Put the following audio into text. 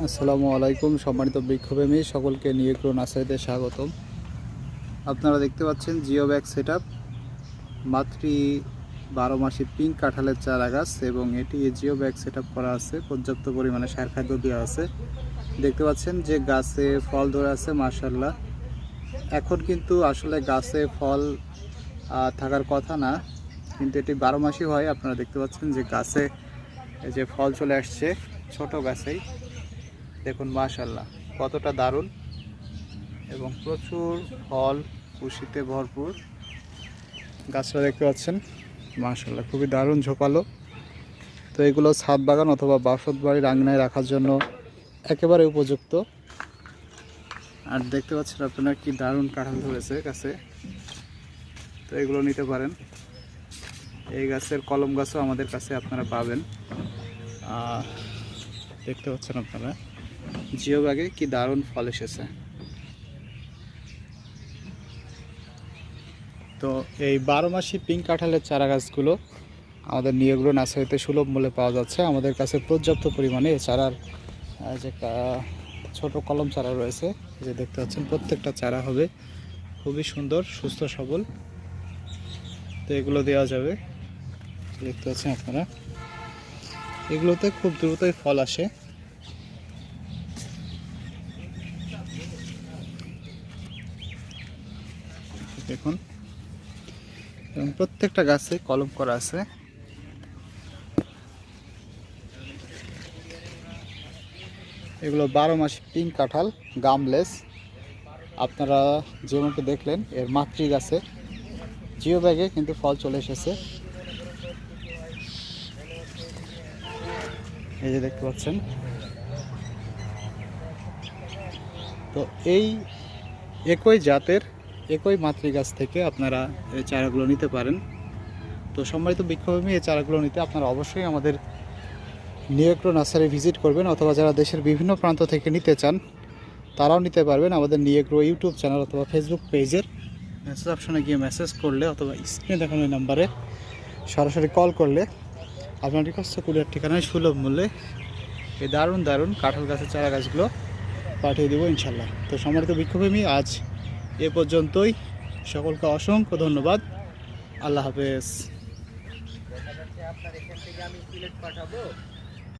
আসসালামু আলাইকুম, সম্মানিত বিক্ষোভেমী, সকলকে নিয়ে ক্রো নার্সারিতে স্বাগতম। আপনারা দেখতে পাচ্ছেন জিও ব্যাগ সেট আপ মাতৃ বারো মাসি পিঙ্ক কাঁঠালের চারা গাছ এবং এটি জিও ব্যাগ সেট করা আছে। পর্যাপ্ত পরিমাণে সার খাদ্য দেওয়া আছে। দেখতে পাচ্ছেন যে গাছে ফল ধরে আছে মার্শাল্লাহ এখন কিন্তু আসলে গাছে ফল থাকার কথা না, কিন্তু এটি বারো মাসই হয়। আপনারা দেখতে পাচ্ছেন যে গাছে যে ফল চলে আসছে, ছোট গাছেই। দেখুন মাশাল্লাহ কতটা দারুণ এবং প্রচুর ফল কুশিতে ভরপুর। গাছটা দেখতে পাচ্ছেন মাশাল্লাহ খুবই দারুণ ঝোপালো। তো এগুলো ছাদ বাগান অথবা বাসত বাড়ির আঙিনায় রাখার জন্য একেবারে উপযুক্ত। আর দেখতে পাচ্ছেন আপনারা কি দারুণ কাঁঠাল ধরেছে গাছে। তো এগুলো নিতে পারেন। এই গাছের কলম গাছও আমাদের কাছে আপনারা পাবেন। দেখতে পাচ্ছেন আপনারা জিও ব্যাগে কি দারুণ ফল এসেছে? তো এই বারো মাসি পিঙ্ক কাঁঠালের চারা গাছগুলো আমাদের নিয়োগ্র নার্সারিতে সুলভ মূল্যে পাওয়া যাচ্ছে। আমাদের কাছে পর্যাপ্ত পরিমাণে চারার যে ছোট কলম চারা রয়েছে যে দেখতে পাচ্ছেন, প্রত্যেকটা চারা হবে। খুবই সুন্দর, সুস্থ, সবল। তো এগুলো দেওয়া যাবে। দেখতে পাচ্ছেন আপনারা। এগুলোতে খুব দ্রুতই ফল আসে। দেখুন। এবং প্রত্যেকটা গাছে কলম করা আছে। এগুলো বারো মাস পিঙ্ক কাঁঠাল, গামলেস। আপনারা যেমনটি দেখলেন, এর মাতৃ গাছে। জিও ব্যাগে কিন্তু ফল চলে এসেছে। এই যে দেখতে পাচ্ছেন। তো এই একই জাতের একই মাতৃ গাছ থেকে আপনারা এই চারাগুলো নিতে পারেন। তো সম্মানিত বিক্ষোভী এই চারাগুলো নিতে আপনারা অবশ্যই আমাদের নিয়োগ্র নার্সারি ভিজিট করবেন অথবা যারা দেশের বিভিন্ন প্রান্ত থেকে নিতে চান, তারাও নিতে পারবেন আমাদের নিয়োগ্র ইউটিউব চ্যানেল অথবা ফেসবুক পেজের মেসেজ অপশনে গিয়ে মেসেজ করলে অথবা স্ক্রিনে দেখানো নাম্বারে সরাসরি কল করলে আপনার রিকোয়েস্ট কুরিয়ার ঠিকানায় সুলভ মূল্যে এই দারুণ দারুণ কাঁঠাল গাছের চারা গাছগুলো পাঠিয়ে দেবো ইনশাল্লাহ তো সম্মানিত বিক্ষোভী আজ এ পর্যন্তই। সকলকে অসংখ্য ধন্যবাদ। আল্লাহ হাফেজ। আপনার এখান থেকে আমি পাঠাবো